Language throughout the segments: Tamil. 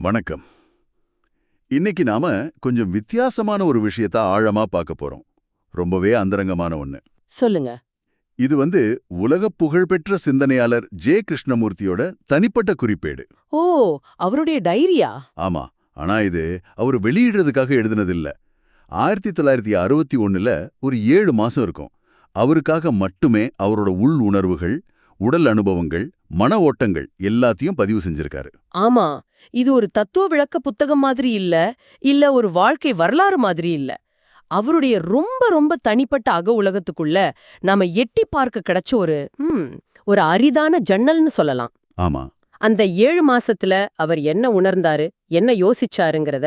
வணக்கம். இன்னைக்கு நாம கொஞ்சம் வித்தியாசமான ஒரு விஷயத்த ஆழமா பார்க்க போறோம். ரொம்பவே அந்தரங்கமான ஒண்ணு. சொல்லுங்க. இது வந்து உலக புகழ்பெற்ற சிந்தனையாளர் ஜே கிருஷ்ணமூர்த்தியோட தனிப்பட்ட குறிப்பேடு. ஓ அவருடைய டைரியா? ஆமா ஆனா இது அவர் வெளியிடுறதுக்காக எழுதினதில்ல. ஆயிரத்தி தொள்ளாயிரத்தி அறுபத்தி ஒண்ணுல ஒரு ஏழு மாசம் இருக்கும். அவருக்காக மட்டுமே அவரோட உள் உணர்வுகள் உடல் அனுபவங்கள் மன ஓட்டங்கள் எல்லாத்தையும் பதிவு செஞ்சிருக்காரு. ஆமா இது ஒரு தத்துவ விளக்க புத்தகம் மாதிரி இல்ல இல்ல ஒரு வாழ்க்கை வரலாறு மாதிரி இல்ல. அவருடைய ரொம்ப ரொம்ப தனிப்பட்ட அக உலகத்துக்குள்ள நாம எட்டி பார்க்க கிடைச்ச ஒரு ஒரு அரிதான ஜன்னல்னு சொல்லலாம். ஆமா. அந்த ஏழு மாசத்துல அவர் என்ன உணர்ந்தாரு என்ன யோசிச்சாருங்கிறத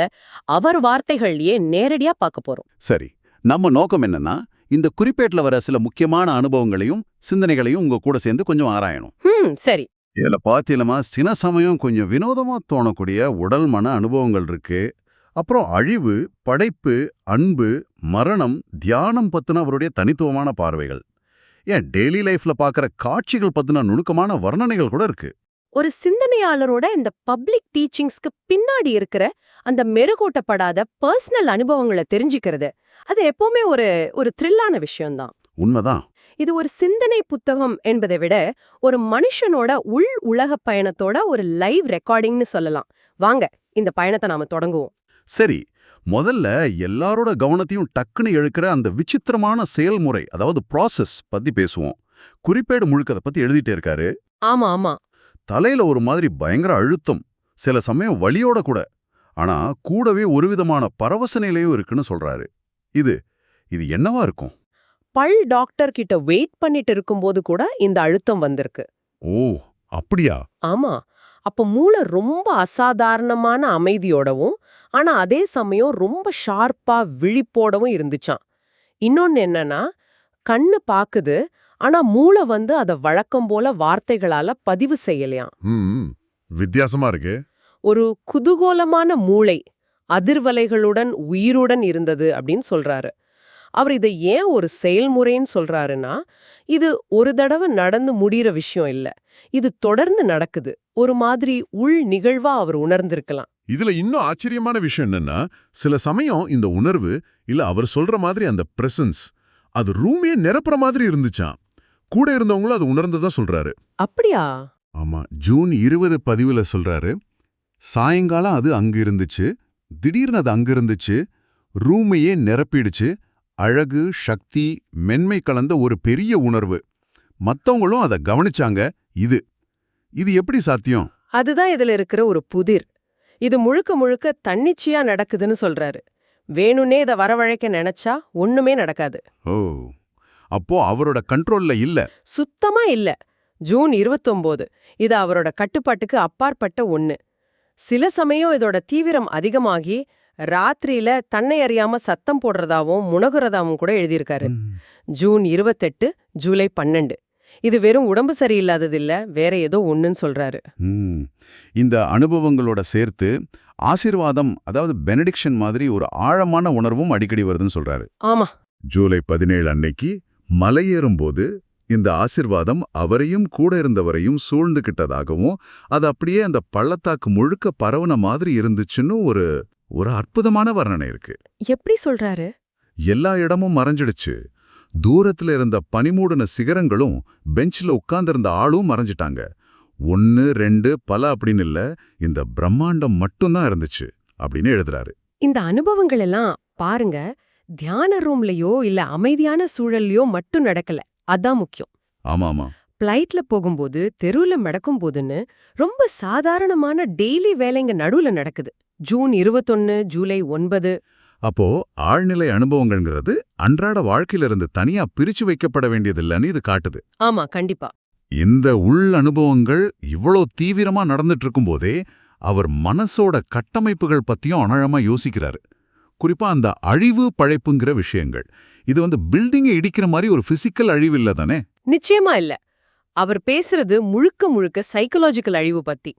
அவர் வார்த்தைகள்லயே நேரடியா பார்க்க போறோம். சரி நம்ம நோக்கம் என்னன்னா இந்த குறிப்பேட்டுல வர சில முக்கியமான அனுபவங்களையும் சிந்தனைகளையும் உங்க கூட சேர்ந்து கொஞ்சம் ஆராயணும். சரி. இதுல பாத்தீங்களா சில சமயம் கொஞ்சம் வினோதமா தோணக்கூடிய உடல் மன அனுபவங்கள் இருக்கு. அப்புறம் அழிவு படைப்பு அன்பு மரணம் தியானம் பத்தின அவருடைய தனித்துவமான பார்வைகள். ஏன் டெய்லி லைஃப்ல பார்க்குற காட்சிகள் பத்தின நுணுக்கமான வர்ணனைகள் கூட இருக்கு. ஒரு சிந்தனையாளரோட இந்த பப்ளிக் டீச்சிங்ஸ்க்கு பின்னாடி இருக்கிற அந்த மெருகூட்டப்படாத பர்சனல் அனுபவங்களை தெரிஞ்சுக்கிறது. அது எப்பவுமே ஒரு ஒரு த்ரில்லான விஷயம்தான். உண்மைதான். இது ஒரு சிந்தனை புத்தகம் என்பதை விட ஒரு மனுஷனோட உள் உலக பயணத்தோட ஒரு லைவ் ரெக்கார்டிங்னு சொல்லலாம். வாங்க இந்த பயணத்தை நாம தொடங்குவோம். சரி முதல்ல எல்லாரோட கவனத்தையும் டக்குன்னு இழுக்கிற அந்த விசித்திரமான செயல்முறை அதாவது ப்ராசஸ் பத்தி பேசுவோம். குறிப்பேடு முழுக்க அதை பத்தி எழுதிட்டே இருக்காரு. ஆமா ஆமா. தலையில ஒரு மாதிரி பயங்கர அழுத்தம். சில சமயம் வலியோட கூட. ஆனா கூடவே ஒரு விதமான பரவச நிலையும் இருக்குன்னு சொல்றாரு. இது இது என்னவா இருக்கும்? பல் டாக்டர் கிட்ட வெயிட் பண்ணிட்டு இருக்கும்போது கூட இந்த அழுத்தம் வந்திருக்கு. ஓ அப்படியா? ஆமா. அப்ப மூளை ரொம்ப அசாதாரணமான அமைதியோடவும் ஆனா அதே சமயம் ரொம்ப ஷார்ப்பா விழிப்போடவும் இருந்துச்சாம். இன்னொன்னு என்னன்னா கண்ணு பாக்குது ஆனா மூளை வந்து அத வழக்கம் போல வார்த்தைகளால பதிவு செய்யலையாம். வித்தியாசமா இருக்கு. ஒரு குதூகோலமான மூளை அதிர்வலைகளுடன் உயிருடன் இருந்தது அப்படின்னு சொல்றாரு. அவர் இதை ஏன் ஒரு செயல்முறைன்னு சொல்றாருன்னா இது ஒரு தடவை நடந்து முடியிற விஷயம் இல்ல. இது தொடர்ந்து நடக்குது. ஒரு மாதிரி உள் நிகழ்வா அவர் உணர்ந்திருக்கலாம். இதுல இன்னும் ஆச்சரியமான விஷயம் என்னன்னா சில சமயம் இந்த உணர்வு இல்ல அவர் சொல்ற மாதிரி அந்த பிரசன்ஸ் அது ரூமே நிரப்புற மாதிரி இருந்துச்சாம். கூட இருந்தவங்களும் அது உணர்ந்ததா சொல்றாரு. அப்படியா? ஆமா ஜூன் இருபது பதிவுல சொல்றாரு சாயங்காலம் அது அங்க இருந்துச்சு திடீர்னு அது அங்க இருந்துச்சு ரூமையே நிரப்பிடுச்சு அழகு சக்தி மென்மை கலந்த ஒரு பெரிய உணர்வு. மத்தவங்களும் அதை கவனிச்சாங்க இது. இது எப்படி சாத்தியம்? அதுதான் இதுல இருக்கிற ஒரு புதிர். இது முழுக்க முழுக்க தன்னிச்சையா நடக்குதுன்னு சொல்றாரு. வேணும்னே இதை வரவழைக்க நினைச்சா ஒண்ணுமே நடக்காது. ஓ. அப்போ அவரோட கண்ட்ரோல்ல இல்ல. சுத்தமா இல்ல. ஜூன் 29 இது அவரோட கட்டுப்பாட்டுக்கு அப்பாற்பட்ட ஒண்ணு. சில சமயம் இதோட தீவிரம் அதிகமாகி ராத்திரியில தன்னை அறியாம சத்தம் போடுறதாவும் முனகுறதாவும் கூட எழுதியிருக்காரு. ஜூன் 28 ஜூலை 12 இது வெறும் உடம்பு சரியில்லாதது இல்ல வேற ஏதோ ஒண்ணுன்னு சொல்றாரு. இந்த அனுபவங்களோட சேர்த்து ஆசீர்வாதம் அதாவது பெனடிக்ஷன் மாதிரி ஒரு ஆழமான உணர்வும் அடிக்கடி வருதுன்னு சொல்றாரு. ஆமா. ஜூலை பதினேழு அன்னைக்கு மலையேறும்போது இந்த ஆசிர்வாதம் அவரையும் கூட இருந்தவரையும் சூழ்ந்துகிட்டதாகவும் அது அப்படியே அந்த பள்ளத்தாக்கு முழுக்க பரவுன மாதிரி இருந்துச்சுன்னு ஒரு ஒரு அற்புதமான வர்ணனை இருக்கு. எப்படி சொல்றாரு? எல்லா இடமும் மறைஞ்சிடுச்சு. தூரத்துல இருந்த பனிமூடின சிகரங்களும் பெஞ்சில் உட்கார்ந்திருந்த ஆளும் மறைஞ்சிட்டாங்க. ஒன்னு ரெண்டு பல அப்படின்னு இல்ல இந்த பிரம்மாண்டம் மட்டும்தான் இருந்துச்சு அப்படின்னு எழுதுறாரு. இந்த அனுபவங்கள் எல்லாம் பாருங்க தியான ரூம்லயோ இல்ல அமைதியான சூழல்லையோ மட்டும் நடக்கல. அதான் முக்கியம். ஆமா ஆமா பிளைட்ல போகும்போது தெருவுல நடக்கும் போதுன்னு ரொம்ப சாதாரணமான டெய்லி வேலைங்க நடுவுல நடக்குது. ஜூன் 21 ஜூலை ஒன்பது. அப்போ ஆழ்நிலை அனுபவங்கள்ங்கிறது அன்றாட வாழ்க்கையிலிருந்து தனியா பிரிச்சு வைக்கப்பட வேண்டியதில்லைன்னு இது காட்டுது. ஆமா கண்டிப்பா. இந்த உள் அனுபவங்கள் இவ்வளோ தீவிரமா நடந்துட்டு இருக்கும்போதே அவர் மனசோட கட்டமைப்புகள் பத்தியும் அனழமா யோசிக்கிறாரு. குறிப்பா அந்த அழிவு பழைப்புங்கிற விஷயங்கள். இது வந்து பில்டிங்கை இடிக்கிற மாதிரி ஒரு பிசிக்கல் அழிவு இல்ல தானே? நிச்சயமா இல்ல. அவர் பேசுறது முழுக்க முழுக்க சைக்கலாஜிக்கல் அழிவு பத்தி.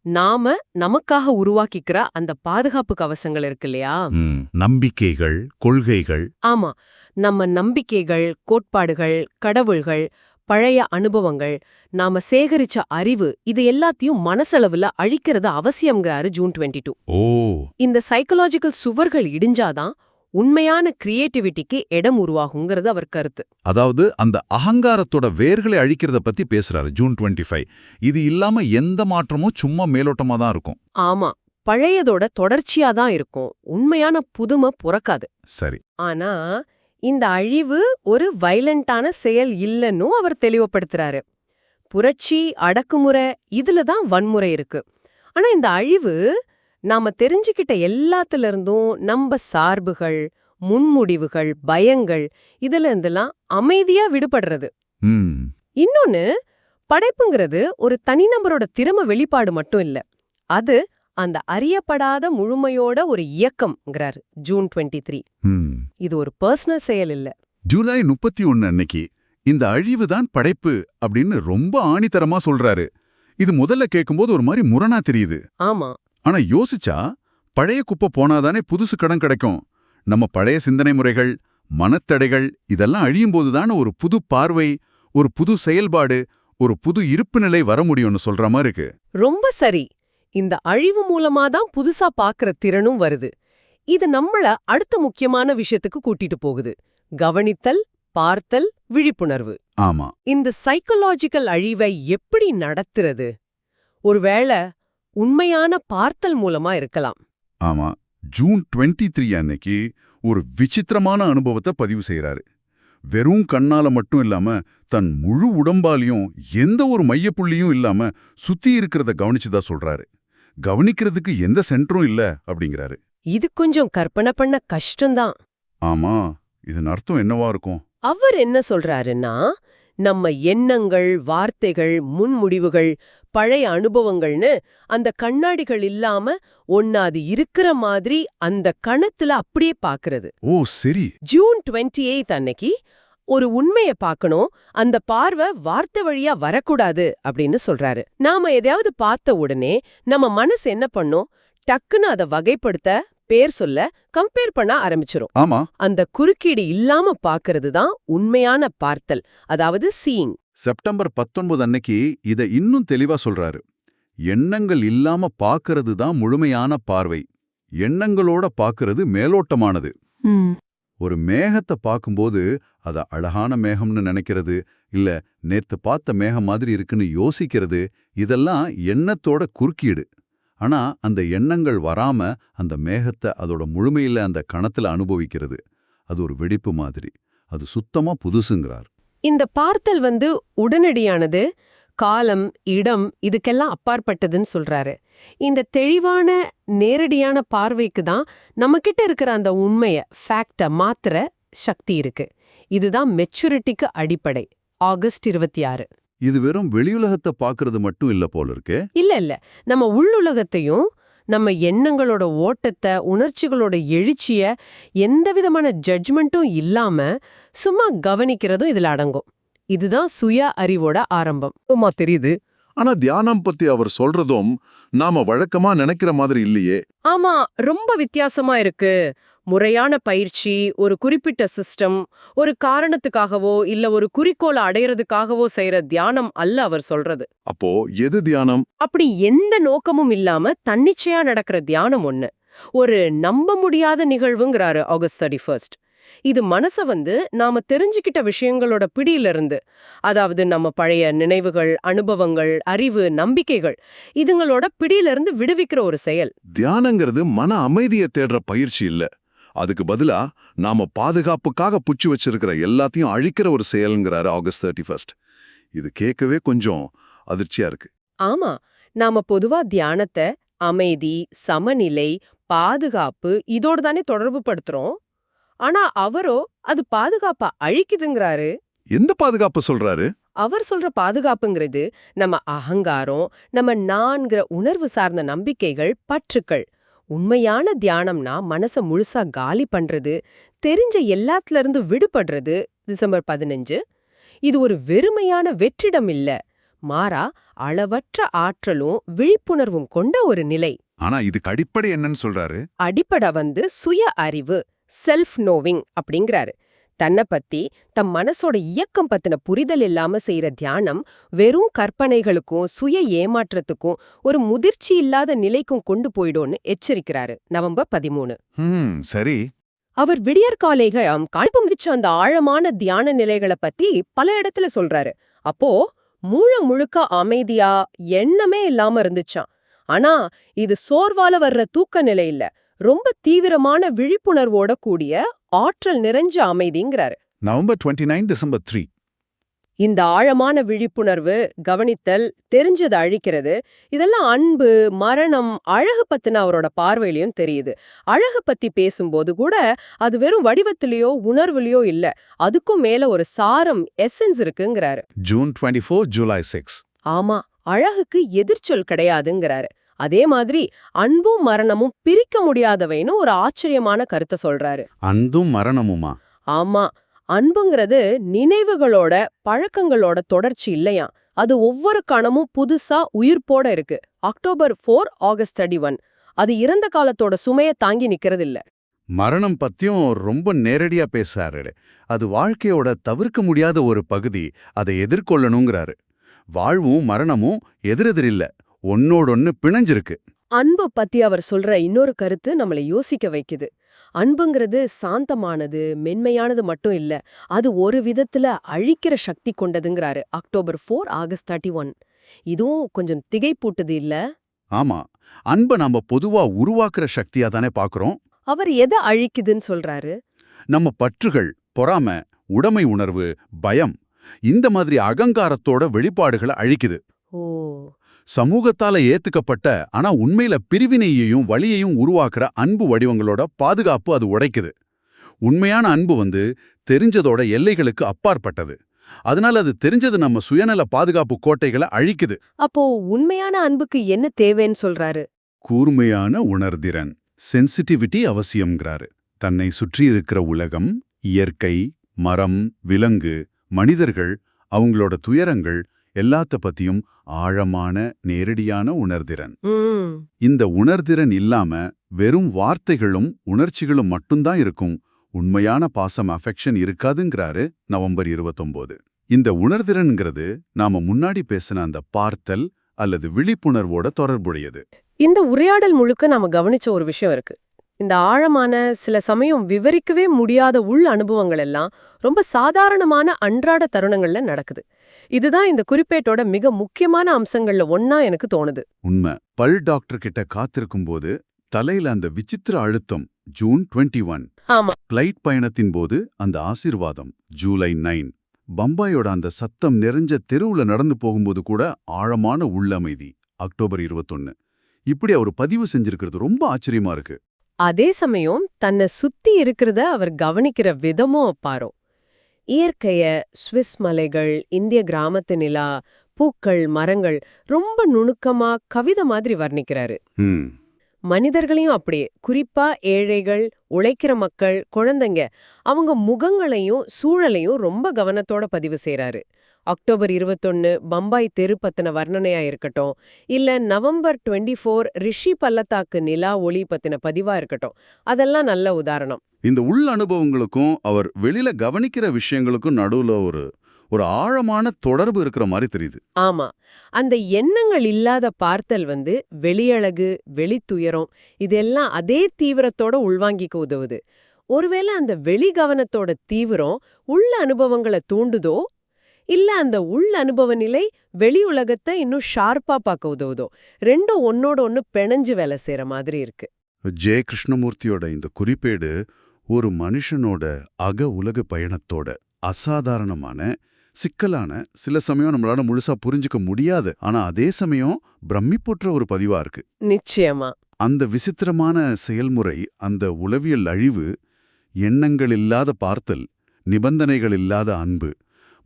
நாம நமக்காக உருவாக்கிக்கிற அந்த பாதுகாப்பு கவசங்கள் இருக்கு இல்லையா? நம்பிக்கைகள் கொள்கைகள். ஆமா. நம்ம நம்பிக்கைகள் கோட்பாடுகள் கடவுள்கள் பழைய அனுபவங்கள் நாம சேகரிச்ச அறிவு இது எல்லாத்தையும் மனசளவுல அழிக்கிறது அவசியம்ங்கிறாரு ஜூன் டுவெண்ட்டி டூ. ஓ. இந்த சைக்கலாஜிக்கல் சுவர்கள் இடிஞ்சாதான் உண்மையான கிரியேட்டிவிட்டிக்கு இடம் உருவாகுங்கிறது அவர் கருத்து. அதாவது அந்த அகங்காரத்தோட வேர்களை அழிக்கிறத பத்தி பேசுறாரு ஜூன் டுவெண்ட்டி ஃபைவ். இது இல்லாம எந்த மாற்றமும் சும்மா மேலோட்டமா தான் இருக்கும். ஆமா பழையதோட தொடர்ச்சியா தான் இருக்கும். உண்மையான புதுமை புறக்காது. சரி. ஆனா இந்த அழிவு ஒரு வைலண்டான செயல் இல்லைன்னு அவர் தெளிவுபடுத்துறாரு. புரட்சி அடக்குமுறை இதுல தான் வன்முறை இருக்கு. ஆனா இந்த அழிவு நாம தெரிஞ்சுக்கிட்ட எல்லாத்துல இருந்தும் நம்ம சார்புகள் முன்முடிவுகள் பயங்கள் இதுல இருந்தெல்லாம் அமைதியா விடுபடுறது. இன்னொன்னு படைப்புங்கிறது ஒரு தனிநபரோட திறமை வெளிப்பாடு மட்டும் இல்ல. அது அந்த அறியப்படாத முழுமையோட ஒரு இயக்கம்ங்கிறாரு. June twenty three. இது ஒரு பர்சனல் செயல் இல்ல. ஜூலை முப்பத்தி ஒன்னு அன்னைக்கு இந்த அழிவு தான் படைப்பு அப்படின்னு ரொம்ப ஆணித்தரமா சொல்றாரு. இது முதல்ல கேட்கும்போது ஒரு மாதிரி முரணா தெரியுது. ஆமா. ஆனா யோசிச்சா பழைய குப்பை போனாதானே புதுசு கடன் கிடைக்கும். நம்ம பழைய சிந்தனை முறைகள் மனத்தடைகள் இதெல்லாம் அழியும் போதுதானே ஒரு புது பார்வை ஒரு புது செயல்பாடு ஒரு புது இருப்பு நிலை வர முடியும்னு சொல்ற மாதிரி இருக்கு. ரொம்ப சரி. இந்த அழிவு மூலமா தான் புதுசா பாக்குற திறனும் வருது. இது நம்மள அடுத்த முக்கியமான விஷயத்துக்கு கூட்டிட்டு போகுது. கவனித்தல் பார்த்தல் விழிப்புணர்வு. ஆமா. இந்த சைக்கலாஜிக்கல் அழிவை எப்படி நடத்துறது? ஒருவேளை உண்மையான பார்த்தல் மூலமா இருக்கலாம். ஆமா. ஜூன் டுவெண்ட்டி த்ரீ அன்னைக்கு ஒரு விசித்திரமான அனுபவத்தை பதிவு செய்றாரு. வெறும் கண்ணால மட்டும் இல்லாம தன் முழு உடம்பாலையும் எந்த ஒரு மையப்புள்ளியும் இல்லாம சுத்தி இருக்கிறத கவனிச்சுதா சொல்றாரு. கவனிக்கிறதுக்கு எந்த சென்டரும் இல்ல அப்படிங்கிறாரு. இது கொஞ்சம் கற்பனை பண்ண கஷ்டம்தான். ஆமா இதன் அர்த்தம் என்னவா இருக்கும்? அவர் என்ன சொல்றாருன்னா நம்ம எண்ணங்கள் வார்த்தைகள் முன்முடிவுகள் பழைய அனுபவங்கள்னு அந்த கண்ணாடிகள் இல்லாம ஒன்னு அது இருக்கிற மாதிரி அந்த கணத்துல அப்படியே பாக்குறது. ஓ சரி. ஜூன் டுவெண்ட்டி எய்த் அன்னைக்கு ஒரு உண்மைய பார்க்கணும் அந்த பார்வை வார்த்தை வழியா வரக்கூடாது அப்படின்னு சொல்றாரு. நாம எதையாவது பார்த்த உடனே நம்ம மனசு என்ன பண்ணும்? டக்குன்னு அதை வகைப்படுத்த பேர் சொல்ல கம்பேர் பண்ண ஆரம்பிச்சிரும். ஆமா. அந்த குறுக்கீடு இல்லாம பாக்குறது தான் உண்மையான பார்த்தல் அதாவது சீயிங் செப்டம்பர் பத்தொன்பது அன்னைக்கு இத இன்னும் தெளிவா சொல்றாரு. எண்ணங்கள் இல்லாம பாக்குறது தான் முழுமையான பார்வை. எண்ணங்களோட பாக்குறது மேலோட்டமானது. ஒரு மேகத்தை பார்க்கும்போது அத அழகான மேகம்னு நினைக்கிறது இல்ல நேத்து பார்த்த மேகம் மாதிரி இருக்குன்னு யோசிக்கிறது இதெல்லாம் எண்ணத்தோட குறுக்கீடு. ஆனா அந்த எண்ணங்கள் வராம அந்த மேகத்தை அதோட முழுமையில அந்த கணத்துல அனுபவிக்கிறது. அது ஒரு வெடிப்பு மாதிரி. அது சுத்தமா புதுசுங்கிறார். இந்த பார்த்தல் வந்து உடனடியானது. காலம் இடம் இதுக்கெல்லாம் அப்பாற்பட்டதுன்னு சொல்றாரு. இந்த தெளிவான நேரடியான பார்வைக்கு தான் நம்மகிட்ட இருக்கிற அந்த உண்மைய ஃபேக்ட மாத்திர சக்தி இருக்கு. இதுதான் மெச்சூரிட்டிக்கு அடிப்படை. ஆகஸ்ட் இருபத்தி ஆறு. இது வெறும் வெளியுலகத்தை பார்க்கறது மட்டும் இல்ல போல இருக்கே. இல்ல இல்ல. நம்ம உள்ளுலகத்தையும் நம்ம எண்ணங்களோட ஓட்டத்தை உணர்ச்சிகளோட எழுச்சிய எந்த விதமான ஜட்ஜ்மெண்ட்டும் இல்லாம சும்மா கவனிக்கிறதும் இதுல அடங்கும். இதுதான் சுய அறிவோட ஆரம்பம். தெரியுது. ஆனா தியானம் பத்தி அவர் சொல்றதும் நாம வழக்கமா நினைக்கிற மாதிரி இல்லையே. ஆமா ரொம்ப வித்தியாசமா இருக்கு. முறையான பயிற்சி ஒரு குறிப்பிட்ட சிஸ்டம் ஒரு காரணத்துக்காகவோ இல்ல ஒரு குறிக்கோளை அடையறதுக்காகவோ செய்யற தியானம் அல்ல அவர் சொல்றது. அப்போ எது தியானம்? அப்படி எந்த நோக்கமும் இல்லாம தன்னிச்சையா நடக்கிற தியானம் ஒண்ணு. ஒரு நம்ப முடியாத நிகழ்வுங்கிறாரு ஆகஸ்ட் தேர்ட்டி ஃபர்ஸ்ட் இது மனச வந்து நாம தெரிஞ்சுக்கிட்ட விஷயங்களோட பிடியிலிருந்து அதாவது நம்ம பழைய நினைவுகள் அனுபவங்கள் அறிவு நம்பிக்கைகள் இதுங்களோட பிடியிலிருந்து விடுவிக்கிற ஒரு செயல். தியானங்கிறது மன அமைதியை தேடுற பயிற்சி இல்ல. அதுக்கு பதிலா நாம பாதுகாப்புக்காக புச்சு வச்சிருக்கிற எல்லாத்தையும் அழிக்கிற ஒரு செயல்ங்கிறாரு ஆகஸ்ட் தேர்ட்டி ஃபர்ஸ்ட் இது கேட்கவே கொஞ்சம் அதிர்ச்சியா இருக்கு. ஆமா நாம பொதுவா தியானத்தை அமைதி சமநிலை பாதுகாப்பு இதோட தானே தொடர்பு படுத்துறோம் ஆனா அவரோ அது பாதுகாப்பா அழிக்குதுங்கிறாரு. எந்த பாதுகாப்பு சொல்றாரு? அவர் சொல்ற பாதுகாப்புங்கிறது நம்ம அகங்காரம் நம்ம நான்கிற உணர்வு சார்ந்த நம்பிக்கைகள் பற்றுக்கள். உண்மையான தியானம்னா மனச முழுசா காலி பண்றது தெரிஞ்ச எல்லாத்துல இருந்து விடுபடுறது டிசம்பர் பதினஞ்சு. இது ஒரு வெறுமையான வெற்றிடம் இல்ல. மாறா அளவற்ற ஆற்றலும் விழிப்புணர்வும் கொண்ட ஒரு நிலை. ஆனா இதுக்கு அடிப்படை என்னன்னு சொல்றாரு? அடிப்படை வந்து சுய அறிவு. செல்ஃப் நோவிங் அப்படிங்கிறாரு. தன்னை பத்தி தம் மனசோட இயக்கம் பத்தின புரிதல் இல்லாம செய்யற தியானம் வெறும் கற்பனைகளுக்கும் சுய ஏமாற்றத்துக்கும் ஒரு முதிர்ச்சி இல்லாத நிலைக்கும் கொண்டு போயிடும்னு எச்சரிக்கிறாரு. நவம்பர் பதிமூணு. சரி. அவர் விடியற்காலைகம் கண்பொங்கிச்ச அந்த ஆழமான தியான நிலைகளை பத்தி பல இடத்துல சொல்றாரு. அப்போ மூழ முழுக்க அமைதியா எண்ணமே இல்லாம இருந்துச்சாம். ஆனா இது சோர்வால வர்ற தூக்க நிலை இல்ல. ரொம்ப தீவிரமான விழிப்புணர்வோட கூடிய ஆற்றல் நிறைஞ்ச அமைதிங்கிறாரு. November twenty nine December three. இந்த ஆழமான விழிப்புணர்வு கவனித்தல் தெரிஞ்சதை அழிக்கிறது இதெல்லாம் அன்பு மரணம் அழகு பத்தின அவரோட பார்வையிலயும் தெரியுது. அழகு பத்தி பேசும்போது கூட அது வெறும் வடிவத்திலேயோ உணர்வுலயோ இல்ல. அதுக்கும் மேல ஒரு சாரம் essence இருக்குங்கிறாரு. June twenty four July six. ஆமா அழகுக்கு எதிர்ச்சொல் கிடையாதுங்கிறாரு. அதே மாதிரி அன்பும் மரணமும் பிரிக்க முடியாதவைன்னு ஒரு ஆச்சரியமான கருத்தை சொல்றாரு. அந்தும் மரணமுமா? ஆமா. அன்புங்கிறது நினைவுகளோட பழக்கங்களோட தொடர்ச்சி இல்லையா அது ஒவ்வொரு கணமும் புதுசா உயிர்ப்போட இருக்கு. October four August thirty one அது இறந்த காலத்தோட சுமைய தாங்கி நிக்கிறது இல்ல மரணம் பத்தியும் ரொம்ப நேரடியா பேசுறாரு. அது வாழ்க்கையோட தவிர்க்க முடியாத ஒரு பகுதி. அதை எதிர்கொள்ளணுங்கிறாரு. வாழ்வும் மரணமும் எதிரெதிரில்ல. ஒன்னோடொன்னு பிணைஞ்சிருக்கு. அன்பு பத்தி அவர் சொல்ற இன்னொரு கருத்து நம்மளை யோசிக்க வைக்குது. அன்புங்கிறது சாந்தமானது மென்மையானது மட்டும் இல்ல அது ஒரு விதத்துல அழிக்கிற சக்தி கொண்டதுங்கிறாரு October four August thirty one. இதுவும் கொஞ்சம் திகைப்பூட்டுது இல்ல? ஆமா அன்பை நாம பொதுவா உருவாக்குற சக்தியா தானே பாக்குறோம். அவர் எதை அழிக்குதுன்னு சொல்றாரு? நம்ம பற்றுகள் பொறாம உடைமை உணர்வு பயம் இந்த மாதிரி அகங்காரத்தோட வெளிப்பாடுகளை அழிக்குது. ஓ சமூகத்தால ஏத்துக்கப்பட்ட ஆனா உண்மையில பிரிவினையையும் வழியையும் உருவாக்குற அன்பு வடிவங்களோட பாதுகாப்பு அது உடைக்குது. உண்மையான அன்பு வந்து தெரிஞ்சதோட எல்லைகளுக்கு அப்பாற்பட்டது. அதனால அது தெரிஞ்சது நம்ம சுயநல பாதுகாப்பு கோட்டைகளை அழிக்குது. அப்போ உண்மையான அன்புக்கு என்ன தேவைன்னு சொல்றாரு? கூர்மையான உணர்திறன் சென்சிட்டிவிட்டி அவசியம்ங்கிறாரு. தன்னை சுற்றி இருக்கிற உலகம் இயற்கை மரம் விலங்கு மனிதர்கள் அவங்களோட துயரங்கள் எல்லாத்த பத்தியும் ஆழமான நேரடியான உணர்திறன். இந்த உணர்திறன் இல்லாம வெறும் வார்த்தைகளும் உணர்ச்சிகளும் மட்டும்தான் இருக்கும். உண்மையான பாசம் அஃபெக்ஷன் இருக்காதுங்கிறாரு நவம்பர் 29 இந்த உணர்திறன்ங்கிறது நாம முன்னாடி பேசின அந்த பார்த்தல் அல்லது விழிப்புணர்வோட தொடர்புடையது. இந்த உரையாடல் முழுக்க நாம கவனிச்ச ஒரு விஷயம் இருக்கு. இந்த ஆழமான சில சமயம் விவரிக்கவே முடியாத உள் அனுபவங்கள் எல்லாம் ரொம்ப சாதாரணமான அன்றாட தருணங்கள்ல நடக்குது. இதுதான் இந்த குறிப்பேட்டோட மிக முக்கியமான அம்சங்கள்ல ஒன்னா எனக்கு தோணுது. உண்மை. பல் டாக்டர் கிட்ட காத்திருக்கும்போது தலையில அந்த விசித்திர அழுத்தம் ஜூன் 21 ஒன். ஆமா. ஃப்ளைட் பயணத்தின் போது அந்த ஆசீர்வாதம் ஜூலை நைன். பம்பாயோட அந்த சத்தம் நிறைஞ்ச தெருவுல நடந்து போகும்போது கூட ஆழமான உள்ளமைதி அக்டோபர் 21 இப்படி அவர் பதிவு செஞ்சிருக்கிறது ரொம்ப ஆச்சரியமா இருக்கு. அதே சமயம் தன்னை சுத்தி இருக்கிறத அவர் கவனிக்கிற விதமும் பாரோ இயற்கைய ஸ்விஸ் மலைகள் இந்திய கிராமத்து நிலா பூக்கள் மரங்கள் ரொம்ப நுணுக்கமா கவிதை மாதிரி வர்ணிக்கிறாரு. மனிதர்களையும் அப்படியே குறிப்பா ஏழைகள் உழைக்கிற மக்கள் குழந்தைங்க அவங்க முகங்களையும் சூழலையும் ரொம்ப கவனத்தோட பதிவு செய்றாரு. அக்டோபர் 21 பம்பாய் தெரு பத்தின வர்ணனையா இருக்கட்டும். இல்ல நவம்பர் 24 ஃபோர் ரிஷி பள்ளத்தாக்கு நிலா ஒளி பத்தின பதிவா இருக்கட்டும். அதெல்லாம் நல்ல உதாரணம். இந்த உள் அனுபவங்களுக்கும் அவர் வெளியில கவனிக்கிற விஷயங்களுக்கும் நடுவுல ஒரு ஒரு ஆழமான தொடர்பு இருக்கிற மாதிரி தெரியுது. ஆமா. அந்த எண்ணங்கள் இல்லாத பார்த்தல் வந்து வெளியழகு வெளித்துயரம் இதெல்லாம் அதே தீவிரத்தோட உள்வாங்கிக்க உதவுது. ஒருவேளை அந்த வெளி கவனத்தோட தீவிரம் உள்ள அனுபவங்களை தூண்டுதோ இல்ல அந்த உள் அனுபவ நிலை வெளி உலகத்தை இன்னும் ஷார்ப்பா பார்க்க உதவுதோ? ரெண்டும் ஒன்னோட ஒன்னு பிணைஞ்சு வேலை செய்யற மாதிரி இருக்கு. ஜெய கிருஷ்ணமூர்த்தியோட இந்த குறிப்பேடு ஒரு மனுஷனோட அக உலக பயணத்தோட அசாதாரணமான சிக்கலான சில சமயம் நம்மளால முழுசா புரிஞ்சுக்க முடியாது. ஆனா அதே சமயம் பிரமிப்புற்ற ஒரு பதிவா இருக்கு. நிச்சயமா. அந்த விசித்திரமான செயல்முறை அந்த உளவியல் அழிவு எண்ணங்கள் இல்லாத பார்த்தல் நிபந்தனைகள் இல்லாத அன்பு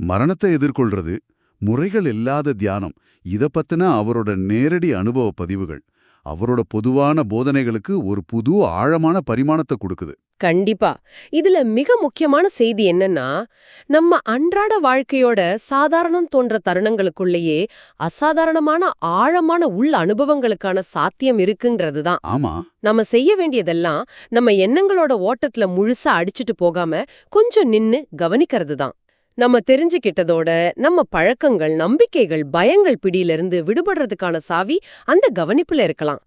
மரணத்தை எதிர்கொள்றது முறைகள் இல்லாத தியானம். இத பத்தின அவரோட நேரடி அனுபவ பதிவுகள். அவரோட பொதுவான போதனைகளுக்கு ஒரு புது ஆழமான பரிமாணத்தை கொடுக்குது. கண்டிப்பா. இதுல மிக முக்கியமான செய்தி என்னன்னா நம்ம அன்றாட வாழ்க்கையோட சாதாரணம் தோன்ற தருணங்களுக்குள்ளேயே அசாதாரணமான ஆழமான உள் அனுபவங்களுக்கான சாத்தியம் இருக்குங்கிறது தான். ஆமா. நம்ம செய்ய வேண்டியதெல்லாம் நம்ம எண்ணங்களோட ஓட்டத்துல முழுசா அடிச்சிட்டு போகாம கொஞ்சம் நின்னு கவனிக்கிறது தான். நம்ம தெரிஞ்சுக்கிட்டதோட நம்ம பழக்கங்கள் நம்பிக்கைகள் பயங்கள் பிடியிலிருந்து விடுபடுறதுக்கான சாவி அந்த கவனிப்புல இருக்கலாம்.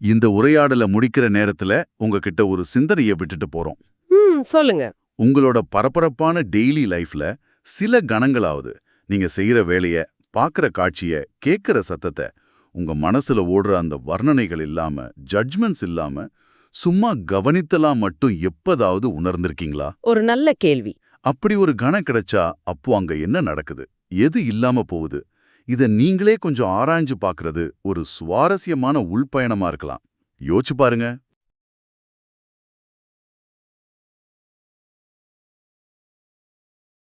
இந்த உரையாடலை முடிக்கிற நேரத்துல உங்ககிட்ட ஒரு சிந்தனைய விட்டுட்டு போறோம். சொல்லுங்க. உங்களோட பரபரப்பான டெய்லி லைஃப்ல சில கணங்களாவது நீங்க செய்யற வேலைய பாக்குற காட்சிய கேட்கிற சத்தத்தை உங்க மனசுல ஓடுற அந்த வர்ணனைகள் இல்லாம ஜட்ஜ்மெண்ட்ஸ் இல்லாம சும்மா கவனித்தலாம் மட்டும் எப்பதாவது உணர்ந்திருக்கீங்களா? ஒரு நல்ல கேள்வி. அப்படி ஒரு கணம் கிடைச்சா அப்போ அங்க என்ன நடக்குது? எது இல்லாம போகுது? இத நீங்களே கொஞ்சம் ஆராய்ஞ்சு பார்க்கறது ஒரு சுவாரஸ்யமான உள்பயணமா இருக்கலாம். யோசிச்சு பாருங்க.